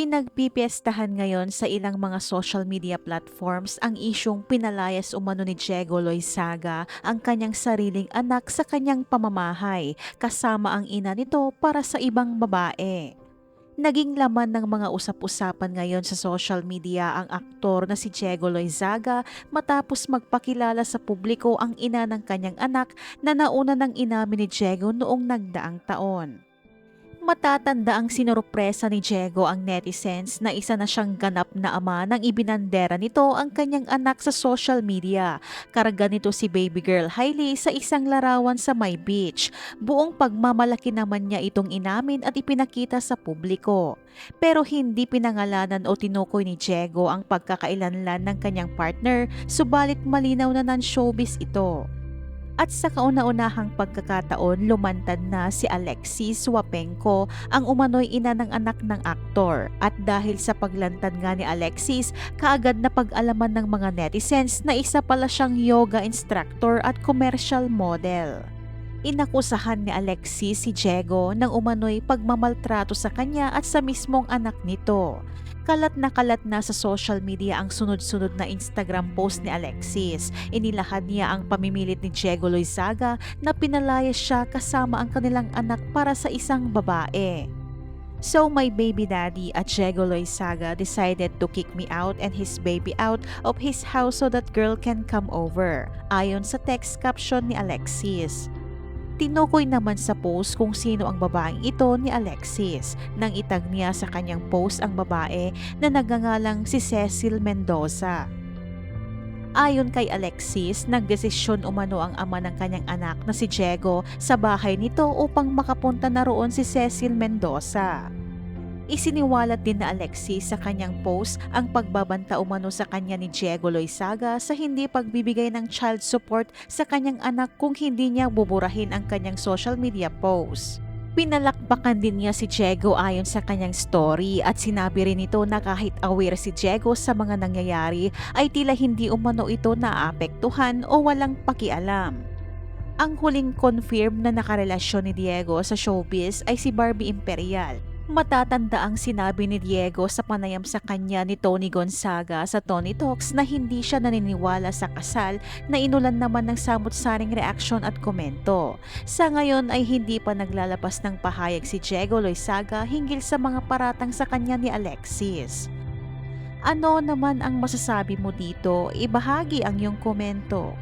Pinagpipiestahan ngayon sa ilang mga social media platforms ang isyong pinalayas umano ni Diego Loizaga ang kanyang sariling anak sa kanyang pamamahay kasama ang ina nito para sa ibang babae. Naging laman ng mga usap-usapan ngayon sa social media ang aktor na si Diego Loizaga matapos magpakilala sa publiko ang ina ng kanyang anak na nauna ng inamin ni Diego noong nagdaang taon. Matatanda ang sinurpresa ni Diego ang netizens na isa na siyang ganap na ama nang ibinandera nito ang kanyang anak sa social media. Karga nito si baby girl Hailey sa isang larawan sa May Beach. Buong pagmamalaki naman niya itong inamin at ipinakita sa publiko. Pero hindi pinangalanan o tinukoy ni Diego ang pagkakailanlan ng kanyang partner, subalit malinaw na non-showbiz ito. At sa kauna-unahang pagkakataon, lumantad na si Alexis Wapenko, ang umano'y ina ng anak ng aktor. At dahil sa paglantad nga ni Alexis, kaagad na pag-alaman ng mga netizens na isa pala siyang yoga instructor at commercial model. Inakusahan ni Alexis si Diego ng umano'y pagmamaltrato sa kanya at sa mismong anak nito. Kalat na kalat na sa social media ang sunod-sunod na Instagram post ni Alexis. Inilahad niya ang pamimilit ni Diego Loizaga na pinalayas siya kasama ang kanilang anak para sa isang babae. So my baby daddy at Diego Loizaga decided to kick me out and his baby out of his house so that girl can come over. Ayon sa text caption ni Alexis. Tinukoy naman sa post kung sino ang babaeng ito ni Alexis nang itag niya sa kanyang post ang babae na nagangalang si Cecil Mendoza. Ayon kay Alexis, nagdesisyon umano ang ama ng kanyang anak na si Diego sa bahay nito upang makapunta na roon si Cecil Mendoza. Isiniwalat din na Alexis sa kanyang post ang pagbabanta umano sa kanya ni Diego Loizaga sa hindi pagbibigay ng child support sa kanyang anak kung hindi niya buburahin ang kanyang social media post. Pinalakpakan din niya si Diego ayon sa kanyang story at sinabi rin ito na kahit aware si Diego sa mga nangyayari ay tila hindi umano ito naapektuhan o walang pakialam. Ang huling confirm na nakarelasyon ni Diego sa showbiz ay si Barbie Imperial Matatanda ang sinabi ni Diego sa panayam sa kanya ni Tony Gonzaga sa Tony Talks na hindi siya naniniwala sa kasal na inulan naman ng samot-saring reaksyon at komento. Sa ngayon ay hindi pa naglalabas ng pahayag si Diego Loizaga hinggil sa mga paratang sa kanya ni Alexis. Ano naman ang masasabi mo dito? Ibahagi ang iyong komento.